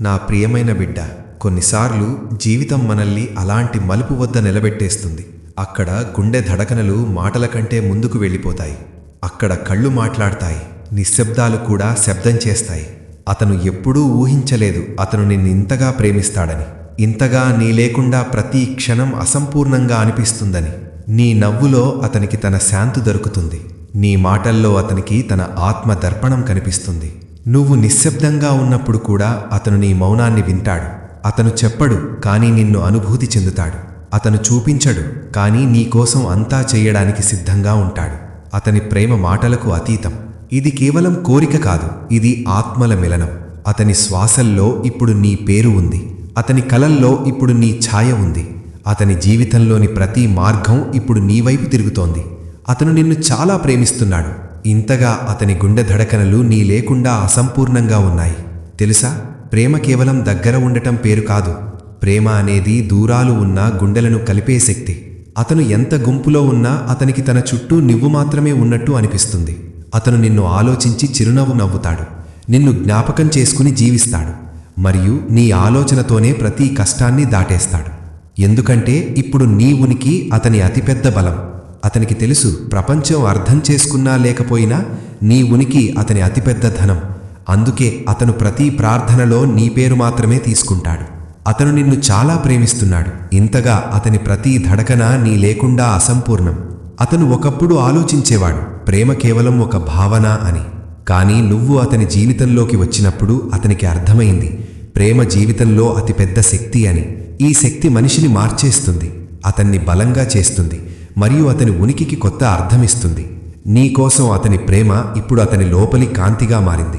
నా ప్రియమైన బిడ్డ కొన్నిసార్లు జీవితం మనల్ని అలాంటి మలుపు వద్ద నిలబెట్టేస్తుంది. అక్కడ గుండె ధడకనలు మాటల కంటే ముందుకు వెళ్ళిపోతాయి. అక్కడ కళ్ళు మాట్లాడతాయి. నిశ్శబ్దాలు కూడా శబ్దం చేస్తాయి. అతను ఎప్పుడూ ఊహించలేదు అతను నిన్నింతగా ప్రేమిస్తాడని. ఇంతగా నీ లేకుండా ప్రతి క్షణం అసంపూర్ణంగా అనిపిస్తుందని. నీ నవ్వులో అతనికి తన శాంతి దొరుకుతుంది. నీ మాటల్లో అతనికి తన ఆత్మ దర్పణం కనిపిస్తుంది. నువ్వు నిశ్శబ్దంగా ఉన్నప్పుడు కూడా అతను నీ మౌనాన్ని వింటాడు. అతను చెప్పడు కానీ నిన్ను అనుభూతి చెందుతాడు. అతను చూపించడు కానీ నీకోసం అంతా చేయడానికి సిద్ధంగా ఉంటాడు. అతని ప్రేమ మాటలకు అతీతం. ఇది కేవలం కోరిక కాదు ఇది ఆత్మల మిలనం. అతని శ్వాసల్లో ఇప్పుడు నీ పేరు ఉంది. అతని కలల్లో ఇప్పుడు నీ ఛాయ ఉంది. అతని జీవితంలోని ప్రతి మార్గం ఇప్పుడు నీ వైపు తిరుగుతోంది. అతను నిన్ను చాలా ప్రేమిస్తున్నాడు. ఇంతగా అతని గుండె ధడకనలు నీ లేకుండా అసంపూర్ణంగా ఉన్నాయి. తెలుసా? ప్రేమ కేవలం దగ్గర ఉండటం పేరు కాదు. ప్రేమ అనేది దూరాలు ఉన్న గుండెలను కలిపే శక్తి. అతను ఎంత గుంపులో ఉన్నా అతనికి తన చుట్టూ నువ్వు మాత్రమే ఉన్నట్టు అనిపిస్తుంది. అతను నిన్ను ఆలోచించి చిరునవ్వు నవ్వుతాడు. నిన్ను జ్ఞాపకం చేసుకుని జీవిస్తాడు. మరియు నీ ఆలోచనతోనే ప్రతి కష్టాన్ని దాటేస్తాడు. ఎందుకంటే ఇప్పుడు నీ ఉనికి అతని అతిపెద్ద బలం. అతనికి తెలుసు ప్రపంచం అర్థం చేసుకున్నా లేకపోయినా నీ ఉనికి అతని అతిపెద్ద ధనం. అందుకే అతను ప్రతి ప్రార్థనలో నీ పేరు మాత్రమే తీసుకుంటాడు. అతను నిన్ను చాలా ప్రేమిస్తున్నాడు. ఇంతగా అతని ప్రతి ధడకన నీ లేకుండా అసంపూర్ణం. అతను ఒకప్పుడు ఆలోచించేవాడు ప్రేమ కేవలం ఒక భావన అని. కానీ నువ్వు అతని జీవితంలోకి వచ్చినప్పుడు అతనికి అర్థమైంది ప్రేమ జీవితంలో అతిపెద్ద శక్తి అని. ఈ శక్తి మనిషిని మార్చేస్తుంది అతన్ని బలంగా చేస్తుంది. మరియు అతని ఉనికికి కొత్త అర్థమిస్తుంది. నీకోసం అతని ప్రేమ ఇప్పుడు అతని లోపలి కాంతిగా మారింది.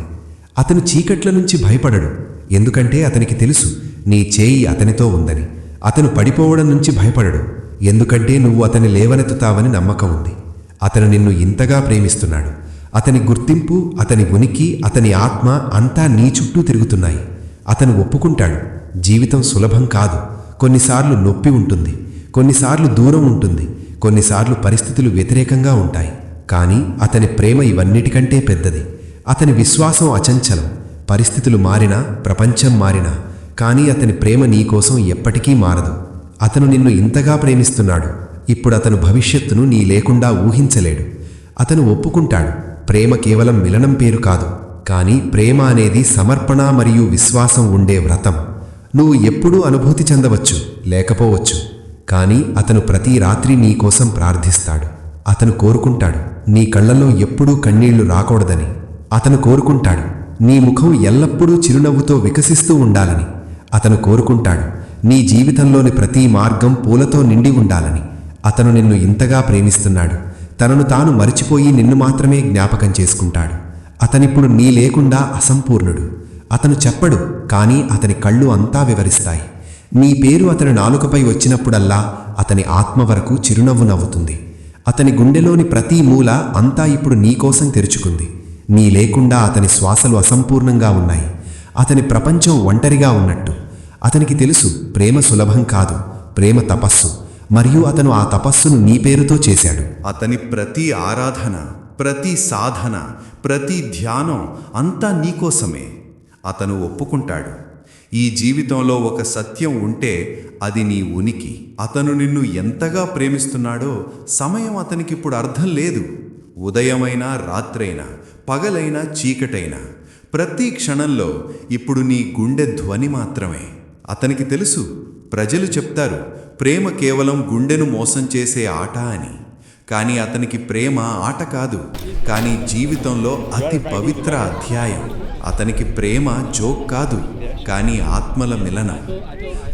అతను చీకట్ల నుంచి భయపడడు. ఎందుకంటే అతనికి తెలుసు నీ చేయి అతనితో ఉందని. అతను పడిపోవడం నుంచి భయపడడు. ఎందుకంటే నువ్వు అతని లేవనెత్తుతావని నమ్మకం ఉంది. అతను నిన్ను ఇంతగా ప్రేమిస్తున్నాడు. అతని గుర్తింపు అతని ఉనికి అతని ఆత్మ అంతా నీ చుట్టూ తిరుగుతున్నాయి. అతను ఒప్పుకుంటాడు. జీవితం సులభం కాదు. కొన్నిసార్లు నొప్పి ఉంటుంది. కొన్నిసార్లు దూరం ఉంటుంది. కొన్నిసార్లు పరిస్థితులు వ్యతిరేకంగా ఉంటాయి. కానీ అతని ప్రేమ ఇవన్నిటికంటే పెద్దది. అతని విశ్వాసం అచంచలం. పరిస్థితులు మారినా ప్రపంచం మారినా కానీ అతని ప్రేమ నీకోసం ఎప్పటికీ మారదు. అతను నిన్ను ఇంతగా ప్రేమిస్తున్నాడు. ఇప్పుడు అతను భవిష్యత్తును నీ లేకుండా ఊహించలేడు. అతను ఒప్పుకుంటాడు. ప్రేమ కేవలం మిలనం పేరు కాదు. కానీ ప్రేమ అనేది సమర్పణ మరియు విశ్వాసం ఉండే వ్రతం. నువ్వు ఎప్పుడూ అనుభూతి చెందవచ్చు లేకపోవచ్చు. కానీ అతను ప్రతి రాత్రి నీ కోసం ప్రార్థిస్తాడు. అతను కోరుకుంటాడు నీ కళ్ళల్లో ఎప్పుడూ కన్నీళ్ళు రాకూడదని. అతను కోరుకుంటాడు నీ ముఖం ఎల్లప్పుడూ చిరునవ్వుతో వికసిస్తూ ఉండాలని. అతను కోరుకుంటాడు నీ జీవితంలోని ప్రతి మార్గం పూలతో నిండి ఉండాలని. అతను నిన్ను ఇంతగా ప్రేమిస్తున్నాడు. తనను తాను మరిచిపోయి నిన్ను మాత్రమే జ్ఞాపకం చేసుకుంటాడు. అతనిప్పుడు నీ లేకుండా అసంపూర్ణుడు. అతను చెప్పడు కానీ అతని కళ్ళు అంతా వివరిస్తాయి. నీ పేరు అతని నాలుకపై వచ్చినప్పుడల్లా అతని ఆత్మ వరకు చిరునవ్వు నవ్వుతుంది. అతని గుండెలోని ప్రతి మూల అంతా ఇప్పుడు నీకోసం తెరుచుకుంది. నీ లేకుండా అతని శ్వాసలు అసంపూర్ణంగా ఉన్నాయి. అతని ప్రపంచం ఒంటరిగా ఉన్నట్టు. అతనికి తెలుసు ప్రేమ సులభం కాదు ప్రేమ తపస్సు. మరియు అతను ఆ తపస్సును నీ పేరుతో చేశాడు. అతని ప్రతి ఆరాధన ప్రతి సాధన ప్రతి ధ్యానం అంతా నీకోసమే అతను ఒప్పుకుంటాడు. ఈ జీవితంలో ఒక సత్యం ఉంటే అది నీ ఉనికి. అతను నిన్ను ఎంతగా ప్రేమిస్తున్నాడో సమయం అతనికి ఇప్పుడు అర్థం లేదు. ఉదయమైనా రాత్రైనా పగలైనా చీకటైనా ప్రతి క్షణంలో ఇప్పుడు నీ గుండె ధ్వని మాత్రమే. అతనికి తెలుసు ప్రజలు చెప్తారు ప్రేమ కేవలం గుండెను మోసం చేసే ఆట అని. కానీ అతనికి ప్రేమ ఆట కాదు. కానీ జీవితంలో అతి పవిత్ర అధ్యాయం. అతనికి ప్రేమ జోక్ కాదు కానీ ఆత్మల మిలన.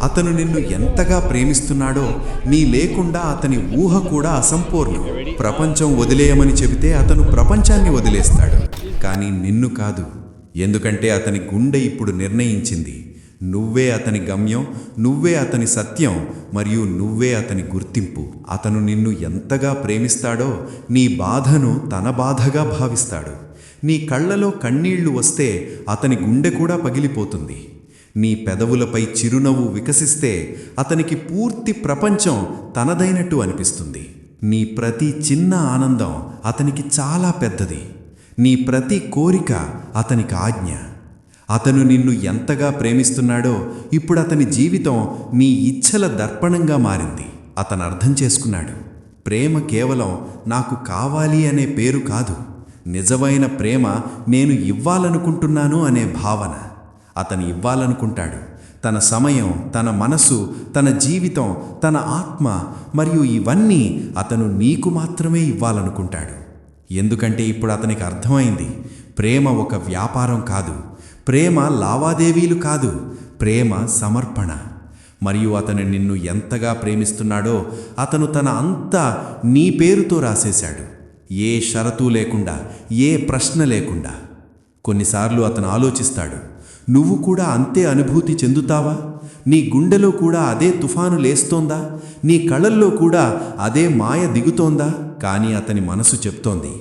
అతను నిన్ను ఎంతగా ప్రేమిస్తున్నాడో నీ లేకుండా అతని ఊహ కూడా అసంపూర్ణం. ప్రపంచం వదిలేయమని చెబితే అతను ప్రపంచాన్ని వదిలేస్తాడు. కానీ నిన్ను కాదు. ఎందుకంటే అతని గుండె ఇప్పుడు నిర్ణయించింది. నువ్వే అతని గమ్యం నువ్వే అతని సత్యం మరియు నువ్వే అతని గుర్తింపు. అతను నిన్ను ఎంతగా ప్రేమిస్తాడో నీ బాధను తన బాధగా భావిస్తాడు. నీ కళ్ళలో కన్నీళ్ళు వస్తే అతని గుండె కూడా పగిలిపోతుంది. నీ పెదవులపై చిరునవ్వు వికసిస్తే అతనికి పూర్తి ప్రపంచం తనదైనట్టు అనిపిస్తుంది. నీ ప్రతి చిన్న ఆనందం అతనికి చాలా పెద్దది. నీ ప్రతి కోరిక అతనికి ఆజ్ఞ. అతను నిన్ను ఎంతగా ప్రేమిస్తున్నాడో ఇప్పుడు అతని జీవితం నీ ఇచ్ఛల దర్పణంగా మారింది. అతను అర్థం చేసుకున్నాడు. ప్రేమ కేవలం నాకు కావాలి అనే పేరు కాదు. నిజమైన ప్రేమ నేను ఇవ్వాలనుకుంటున్నాను అనే భావన. అతను ఇవ్వాలనుకుంటాడు. తన సమయం తన మనసు తన జీవితం తన ఆత్మ మరియు ఇవన్నీ అతను నీకు మాత్రమే ఇవ్వాలనుకుంటాడు. ఎందుకంటే ఇప్పుడు అతనికి అర్థమైంది ప్రేమ ఒక వ్యాపారం కాదు. ప్రేమ లావాదేవీలు కాదు ప్రేమ సమర్పణ. మరియు అతను నిన్ను ఎంతగా ప్రేమిస్తున్నాడో అతను తన అంతా నీ పేరుతో రాసేశాడు. ఏ షరతు లేకుండా ఏ ప్రశ్న లేకుండా. కొన్నిసార్లు అతను ఆలోచిస్తాడు నువ్వు కూడా అంతే అనుభూతి చెందుతావా? నీ గుండెలో కూడా అదే తుఫాను లేస్తోందా? నీ కళల్లో కూడా అదే మాయ దిగుతోందా? కానీ అతని మనసు చెప్తోంది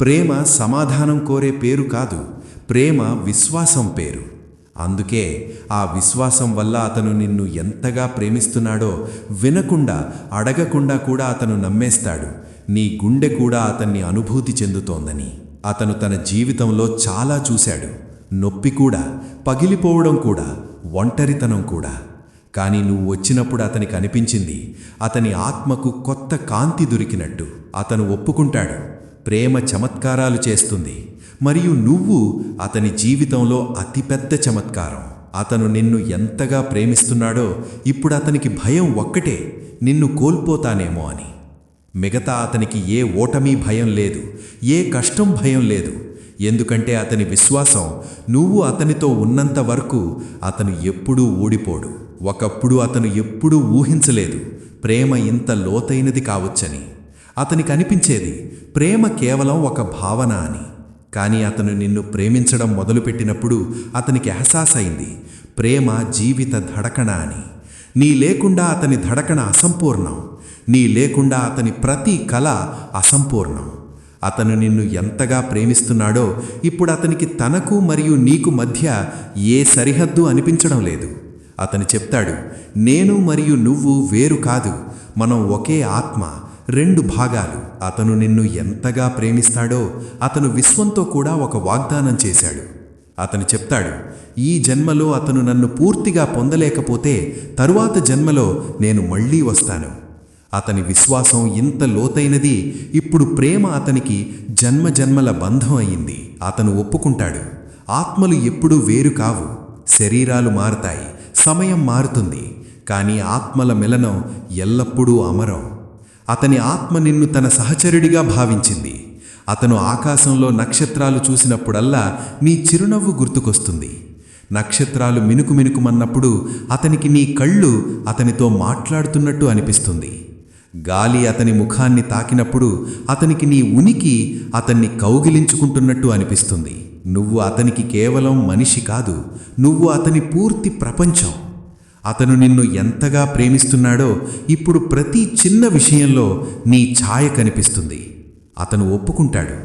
ప్రేమ సమాధానం కోరే పేరు కాదు ప్రేమ విశ్వాసం పేరు. అందుకే ఆ విశ్వాసం వల్ల అతను నిన్ను ఎంతగా ప్రేమిస్తున్నాడో వినకుండా అడగకుండా కూడా అతను నమ్మేస్తాడు. నీ గుండె కూడా అతన్ని అనుభూతి చెందుతోందని. అతను తన జీవితంలో చాలా చూశాడు. నొప్పి కూడా పగిలిపోవడం కూడా ఒంటరితనం కూడా. కానీ నువ్వు వచ్చినప్పుడు అతనికి అనిపించింది అతని ఆత్మకు కొత్త కాంతి దొరికినట్టు. అతను ఒప్పుకుంటాడు. ప్రేమ చమత్కారాలు చేస్తుంది. మరియు నువ్వు అతని జీవితంలో అతిపెద్ద చమత్కారం. అతను నిన్ను ఎంతగా ప్రేమిస్తున్నాడో ఇప్పుడు అతనికి భయం ఒక్కటే. నిన్ను కోల్పోతానేమో అని. మిగతా అతనికి ఏ ఓటమి భయం లేదు ఏ కష్టం భయం లేదు. ఎందుకంటే అతని విశ్వాసం నువ్వు అతనితో ఉన్నంత వరకు అతను ఎప్పుడూ ఊడిపోడు. ఒకప్పుడు అతను ఎప్పుడూ ఊహించలేదు ప్రేమ ఇంత లోతైనది కావచ్చని. అతనికి అనిపించేది ప్రేమ కేవలం ఒక భావన అని. కానీ అతను నిన్ను ప్రేమించడం మొదలుపెట్టినప్పుడు అతనికి అహసాస్ అయింది ప్రేమ జీవిత ధడకణ అని. నీ లేకుండా అతని ధడకణ అసంపూర్ణం. నీ లేకుండా అతని ప్రతి కళ అసంపూర్ణం. అతను నిన్ను ఎంతగా ప్రేమిస్తున్నాడో ఇప్పుడు అతనికి తనకు మరియు నీకు మధ్య ఏ సరిహద్దు అనిపించడం లేదు. అతను చెప్తాడు నేను మరియు నువ్వు వేరు కాదు మనం ఒకే ఆత్మ రెండు భాగాలు. అతను నిన్ను ఎంతగా ప్రేమిస్తాడో అతను విశ్వంతో కూడా ఒక వాగ్దానం చేశాడు. అతను చెప్తాడు ఈ జన్మలో అతను నన్ను పూర్తిగా పొందలేకపోతే తరువాత జన్మలో నేను మళ్ళీ వస్తాను. అతని విశ్వాసం ఇంత లోతైనది ఇప్పుడు ప్రేమ అతనికి జన్మ జన్మల బంధం అయింది. అతను ఒప్పుకుంటాడు. ఆత్మలు ఎప్పుడూ వేరు కావు. శరీరాలు మారుతాయి. సమయం మారుతుంది. కానీ ఆత్మల మిలనం ఎల్లప్పుడూ అమరం. అతని ఆత్మ నిన్ను తన సహచరుడిగా భావించింది. అతను ఆకాశంలో నక్షత్రాలు చూసినప్పుడల్లా నీ చిరునవ్వు గుర్తుకొస్తుంది. నక్షత్రాలు మినుకు మినుకుమన్నప్పుడు అతనికి నీ కళ్ళు అతనితో మాట్లాడుతున్నట్టు అనిపిస్తుంది. గాలి అతని ముఖాన్ని తాకినప్పుడు అతనికి నీ ఉనికి అతన్ని కౌగిలించుకుంటున్నట్టు అనిపిస్తుంది. నువ్వు అతనికి కేవలం మనిషి కాదు నువ్వు అతని పూర్తి ప్రపంచం. అతను నిన్ను ఎంతగా ప్రేమిస్తున్నాడో ఇప్పుడు ప్రతి చిన్న విషయంలో నీ ఛాయ కనిపిస్తుంది. అతను ఒప్పుకుంటాడు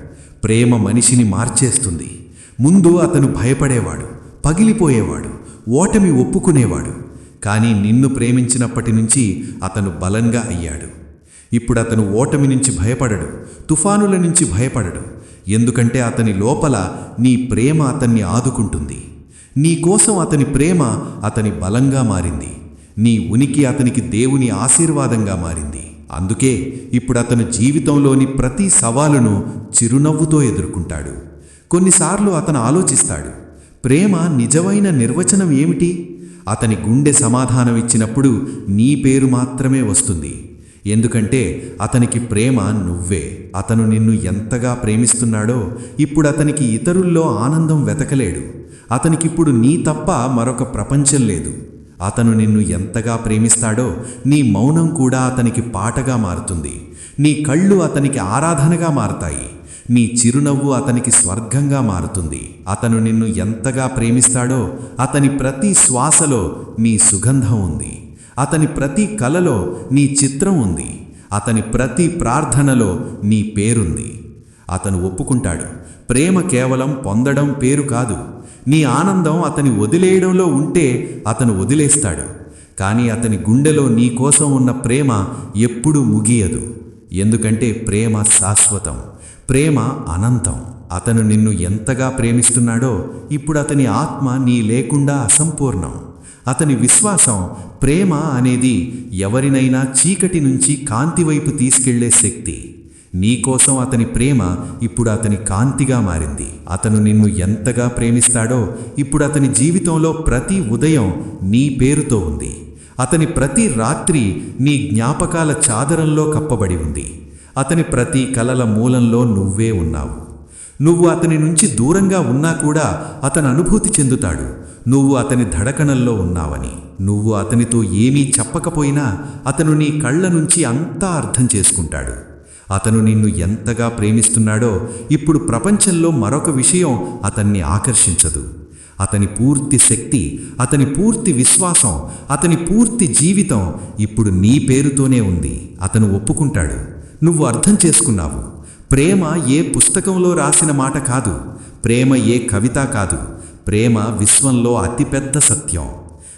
ప్రేమ మనిషిని మార్చేస్తుంది. ముందు అతను భయపడేవాడు పగిలిపోయేవాడు ఓటమి ఒప్పుకునేవాడు. కానీ నిన్ను ప్రేమించినప్పటి నుంచి అతను బలంగా అయ్యాడు. ఇప్పుడు అతను ఓటమి నుంచి భయపడడు తుఫానుల నుంచి భయపడడు. ఎందుకంటే అతని లోపల నీ ప్రేమ అతన్ని ఆదుకుంటుంది. నీ కోసం అతని ప్రేమ అతని బలంగా మారింది. నీ ఉనికి అతనికి దేవుని ఆశీర్వాదంగా మారింది. అందుకే ఇప్పుడు అతను జీవితంలోని ప్రతి సవాలును చిరునవ్వుతో ఎదుర్కొంటాడు. కొన్నిసార్లు అతను ఆలోచిస్తాడు ప్రేమ నిజమైన నిర్వచనం ఏమిటి? అతని గుండె సమాధానం ఇచ్చినప్పుడు నీ పేరు మాత్రమే వస్తుంది. ఎందుకంటే అతనికి ప్రేమ నువ్వే. అతను నిన్ను ఎంతగా ప్రేమిస్తున్నాడో ఇప్పుడు అతనికి ఇతరుల్లో ఆనందం వెతకలేడు. అతనికిప్పుడు నీ తప్ప మరొక ప్రపంచం లేదు. అతను నిన్ను ఎంతగా ప్రేమిస్తాడో నీ మౌనం కూడా అతనికి పాటగా మారుతుంది. నీ కళ్ళు అతనికి ఆరాధనగా మారతాయి. నీ చిరునవ్వు అతనికి స్వర్గంగా మారుతుంది. అతను నిన్ను ఎంతగా ప్రేమిస్తాడో అతని ప్రతి శ్వాసలో నీ సుగంధం ఉంది. అతని ప్రతి కలలో నీ చిత్రం ఉంది. అతని ప్రతి ప్రార్థనలో నీ పేరుంది. అతను ఒప్పుకుంటాడు. ప్రేమ కేవలం పొందడం పేరు కాదు. నీ ఆనందం అతని వదిలేయడంలో ఉంటే అతను వదిలేస్తాడు. కానీ అతని గుండెలో నీ కోసం ఉన్న ప్రేమ ఎప్పుడూ ముగియదు. ఎందుకంటే ప్రేమ శాశ్వతం. ప్రేమ అనంతం. అతను నిన్ను ఎంతగా ప్రేమిస్తున్నాడో ఇప్పుడు అతని ఆత్మ నీ లేకుండా అసంపూర్ణం. అతని విశ్వాసం ప్రేమ అనేది ఎవరినైనా చీకటి నుంచి కాంతి వైపు తీసుకెళ్ళే శక్తి. నీకోసం అతని ప్రేమ ఇప్పుడు అతని కాంతిగా మారింది. అతను నిన్ను ఎంతగా ప్రేమిస్తాడో ఇప్పుడు అతని జీవితంలో ప్రతి ఉదయం నీ పేరుతో ఉంది. అతని ప్రతి రాత్రి నీ జ్ఞాపకాల చాదరంలో కప్పబడి ఉంది. అతని ప్రతి కలల మూలంలో నువ్వే ఉన్నావు. నువ్వు అతని నుంచి దూరంగా ఉన్నా కూడా అతను అనుభూతి చెందుతాడు. నువ్వు అతని ధడకణల్లో ఉన్నావని. నువ్వు అతనితో ఏమీ చెప్పకపోయినా అతను నీ కళ్ళ నుంచి అంతా అర్థం చేసుకుంటాడు. అతను నిన్ను ఎంతగా ప్రేమిస్తున్నాడో ఇప్పుడు ప్రపంచంలో మరొక విషయం అతన్ని ఆకర్షించదు. అతని పూర్తి శక్తి అతని పూర్తి విశ్వాసం అతని పూర్తి జీవితం ఇప్పుడు నీ పేరుతోనే ఉంది. అతను ఒప్పుకుంటాడు. నువ్వు అర్థం చేసుకున్నావు. ప్రేమ ఏ పుస్తకంలో రాసిన మాట కాదు ప్రేమ ఏ కవిత కాదు ప్రేమ విశ్వంలో అతిపెద్ద సత్యం.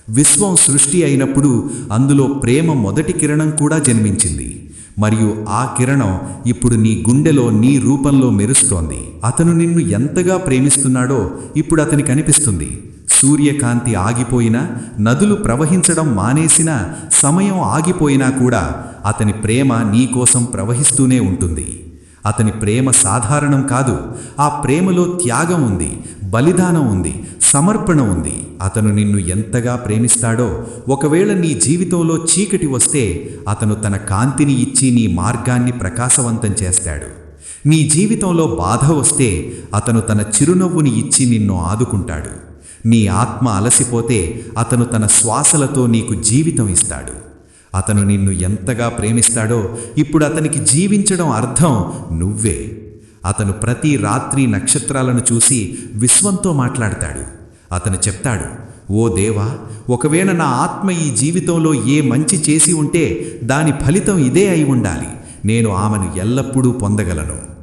విశ్వం సృష్టి అయినప్పుడు అందులో ప్రేమ మొదటి కిరణం కూడా జన్మించింది. మరియు ఆ కిరణం ఇప్పుడు నీ గుండెలో నీ రూపంలో మెరుస్తోంది. అతను నిన్ను ఎంతగా ప్రేమిస్తున్నాడో ఇప్పుడు అతని కనిపిస్తుంది సూర్యకాంతి ఆగిపోయినా నదులు ప్రవహించడం మానేసినా సమయం ఆగిపోయినా కూడా అతని ప్రేమ నీకోసం ప్రవహిస్తూనే ఉంటుంది. అతని ప్రేమ సాధారణం కాదు. ఆ ప్రేమలో త్యాగం ఉంది బలిదానం ఉంది సమర్పణ ఉంది. అతను నిన్ను ఎంతగా ప్రేమిస్తాడో ఒకవేళ నీ జీవితంలో చీకటి వస్తే అతను తన కాంతిని ఇచ్చి నీ మార్గాన్ని ప్రకాశవంతం చేస్తాడు. నీ జీవితంలో బాధ వస్తే అతను తన చిరునవ్వుని ఇచ్చి నిన్ను ఆదుకుంటాడు. నీ ఆత్మ అలసిపోతే అతను తన శ్వాసలతో నీకు జీవితం ఇస్తాడు. అతను నిన్ను ఎంతగా ప్రేమిస్తాడో ఇప్పుడు అతనికి జీవించడం అర్థం నువ్వే. అతను ప్రతి రాత్రి నక్షత్రాలను చూసి విశ్వంతో మాట్లాడతాడు. అతను చెప్తాడు ఓ దేవా ఒకవేళ నా ఆత్మ ఈ జీవితంలో ఏ మంచి చేసి ఉంటే దాని ఫలితం ఇదే అయి ఉండాలి. నేను ఆమెను ఎల్లప్పుడూ పొందగలను.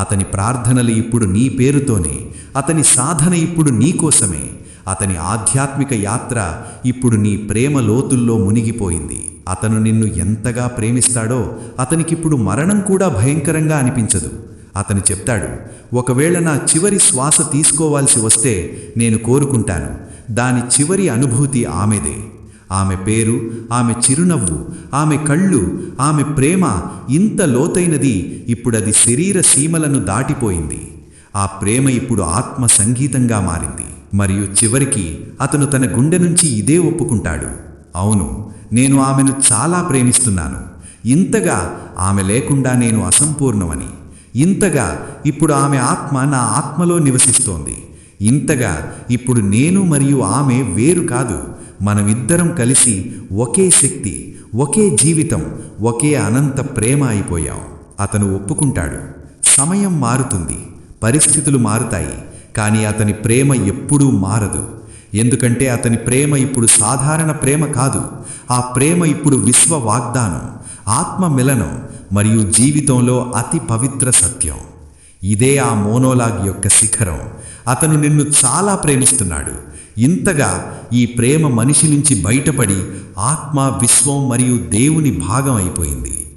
అతని ప్రార్థనలు ఇప్పుడు నీ పేరుతోనే. అతని సాధన ఇప్పుడు నీకోసమే అతని ఆధ్యాత్మిక యాత్ర ఇప్పుడు నీ ప్రేమ లోతుల్లో మునిగిపోయింది. అతను నిన్ను ఎంతగా ప్రేమిస్తాడో అతనికిప్పుడు మరణం కూడా భయంకరంగా అనిపించదు. అతను చెప్తాడు ఒకవేళ నా చివరి శ్వాస తీసుకోవాల్సి వస్తే నేను కోరుకుంటాను. దాని చివరి అనుభూతి ఆమెదే. ఆమె పేరు ఆమె చిరునవ్వు ఆమె కళ్ళు ఆమె ప్రేమ ఇంత లోతైనది ఇప్పుడది శరీర సీమలను దాటిపోయింది. ఆ ప్రేమ ఇప్పుడు ఆత్మ సంగీతంగా మారింది. మరియు చివరికి అతను తన గుండె నుంచి ఇదే ఒప్పుకుంటాడు. అవును నేను ఆమెను చాలా ప్రేమిస్తున్నాను. ఇంతగా ఆమె లేకుండా నేను అసంపూర్ణమని. ఇంతగా ఇప్పుడు ఆమె ఆత్మ నా ఆత్మలో నివసిస్తోంది. ఇంతగా ఇప్పుడు నేను మరియు ఆమె వేరు కాదు. మనమిద్దరం కలిసి ఒకే శక్తి ఒకే జీవితం ఒకే అనంత ప్రేమ అయిపోయాం. అతను ఒప్పుకుంటాడు. సమయం మారుతుంది. పరిస్థితులు మారుతాయి. కానీ అతని ప్రేమ ఎప్పుడూ మారదు. ఎందుకంటే అతని ప్రేమ ఇప్పుడు సాధారణ ప్రేమ కాదు. ఆ ప్రేమ ఇప్పుడు విశ్వ వాగ్దానం ఆత్మ మిలనం మరియు జీవితంలో అతి పవిత్ర సత్యం. ఇదే ఆ మోనోలాగ్ యొక్క శిఖరం. అతను నిన్ను చాలా ప్రేమిస్తున్నాడు. ఇంతగా ఈ ప్రేమ మనిషి నుంచి బయటపడి ఆత్మ విశ్వం మరియు దేవుని భాగం అయిపోయింది.